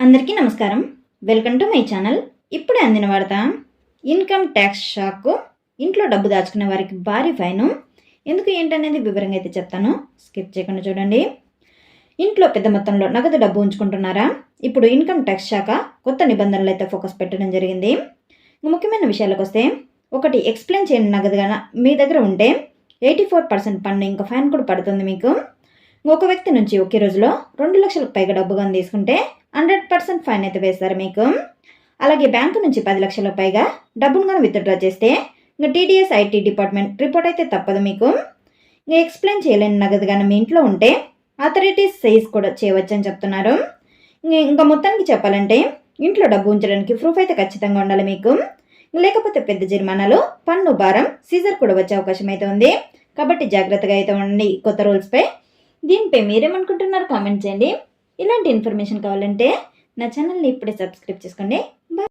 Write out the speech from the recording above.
అందరికీ నమస్కారం. Welcome to my channel ఇప్పుడే అందిన వార్త ఇన్కమ్ ట్యాక్స్ షాక్ ఇంట్లో డబ్బు దాచుకునే వారికి భారీ ఫైను ఎందుకు ఏంటనేది వివరంగా అయితే చెప్తాను. స్కిప్ చేయకుండా చూడండి. ఇంట్లో పెద్ద మొత్తంలో నగదు డబ్బు ఉంచుకుంటున్నారా? ఇప్పుడు ఇన్కమ్ ట్యాక్స్ శాఖ కొత్త నిబంధనలు అయితే ఫోకస్ పెట్టడం జరిగింది. ముఖ్యమైన విషయాలకు వస్తే ఒకటి ఎక్స్ప్లెయిన్ చేయని నగదు గన మీ దగ్గర ఉంటే ఎయిటీ ఫోర్ పర్సెంట్ పన్ను ఇంకా ఫైన్ కూడా పడుతుంది మీకు. ఒక వ్యక్తి నుంచి ఒకే రోజులో రెండు లక్షలకు పైగా డబ్బు కానీ తీసుకుంటే హండ్రెడ్ పర్సెంట్ ఫైన్ అయితే వేస్తారు మీకు. అలాగే బ్యాంకు నుంచి పది లక్షల పైగా డబ్బును కానీ విత్డ్రా చేస్తే ఇంకా టీడీఎస్ ఐటీ డిపార్ట్మెంట్ రిపోర్ట్ అయితే తప్పదు మీకు. ఇంకా ఎక్స్ప్లెయిన్ చేయలేని నగదు కానీ మీ ఇంట్లో ఉంటే అథారిటీస్ సైజ్ కూడా చేయవచ్చని చెప్తున్నారు. ఇంక- ఇంకా మొత్తానికి చెప్పాలంటే ఇంట్లో డబ్బు ఉంచడానికి ప్రూఫ్ అయితే ఖచ్చితంగా ఉండాలి మీకు. లేకపోతే పెద్ద జరిమానాలు పన్ను భారం సీజర్ కూడా వచ్చే అవకాశం అయితే ఉంది. కాబట్టి జాగ్రత్తగా అయితే ఉండండి. కొత్త రూల్స్పై దీనిపై మీరేమనుకుంటున్నారు కామెంట్ చేయండి. ఇలాంటి ఇన్ఫర్మేషన్ కావాలంటే నా ఛానల్ని ఇప్పుడే సబ్స్క్రైబ్ చేసుకోండి.